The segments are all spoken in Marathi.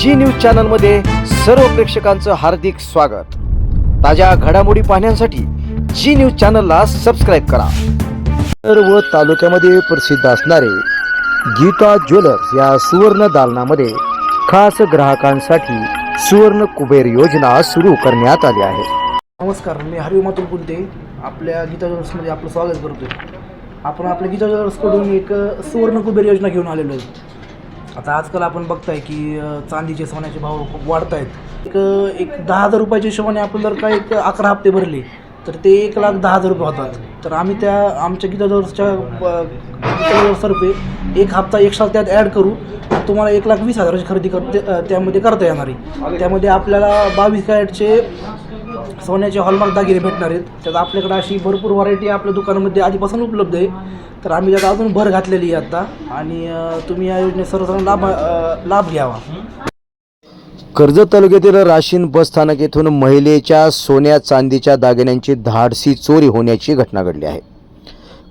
जी न्यूज चॅनलमध्ये सर्व प्रेक्षकांचं हार्दिक स्वागत. ताज्या घडामोडी पाहण्यासाठी जी न्यूज चॅनलला सबस्क्राईब करा. सर्व तालुक्यामध्ये प्रसिद्ध असणारे गीता ज्वेलर्स या सुवर्ण दालनामध्ये खास ग्राहकांसाठी सुवर्ण कुबेर योजना सुरू करण्यात आली आहे. नमस्कार मी हरिओ मातुल कुलते. आपल्या गीता ज्वेलर्समध्ये आपलं स्वागत करतो आपण आपल्या गीता ज्वेलर्सकडून एक सुवर्ण कुबेर योजना घेऊन आलेलो आहे. आता आजकाल आपण बघताय की चांदीचे सोन्याचे भाव खूप वाढत आहेत एक एक दहा हजार रुपयाच्या हिशोबाने आपण जर का एक अकरा हप्ते भरले तर ते एक लाख दहा हजार रुपये होतात. तर आम्ही त्या आमच्या किती ज्वेलर्सच्या अ, एक हप्ता एक्स्ट्रा त्यात ॲड करू तुम्हाला एक लाख वीस हजाराची खरेदी करते त्यामध्ये करता येणार आहे. त्यामध्ये आपल्याला बावीस कॅरेटचे सोन्याचे हॉलमार्क दागिने भेटणार आहेत. त्यात आपल्याकडे अशी भरपूर व्हरायटी आपल्या दुकानामध्ये आधीपासून उपलब्ध आहे. तर आम्ही त्यात अजून भर घातलेली आहे आता. आणि तुम्ही या योजनेत सर्वजण लाभ लाभ घ्यावा. कर्जत तालुक्यातील राशीन बस स्थानक येथून महिलेच्या सोन्या चांदीच्या दागिन्यांची धाडसी चोरी होण्याची घटना घडली आहे.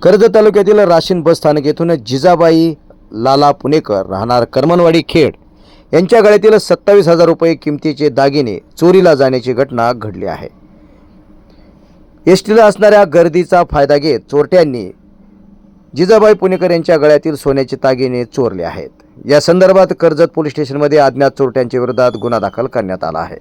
कर्जत तालुक्यातील राशीन बस स्थानक येथून जिजाबाई लाला पुणेकर राहणार करमनवाडी खेड यांच्या गळ्यातील सत्तावीस हजार रुपये किमतीचे दागिने चोरीला जाण्याची घटना घडली आहे. एस टीला असणाऱ्या गर्दीचा फायदा घेत चोरट्यांनी जिजाबाई पुणेकर यांच्या गळ्यातील सोन्याचे तागिने चोरले आहेत. या संदर्भात कर्जत पोलीस स्टेशनमध्ये अज्ञात चोरट्यांच्या विरोधात गुन्हा दाखल करण्यात आला आहे.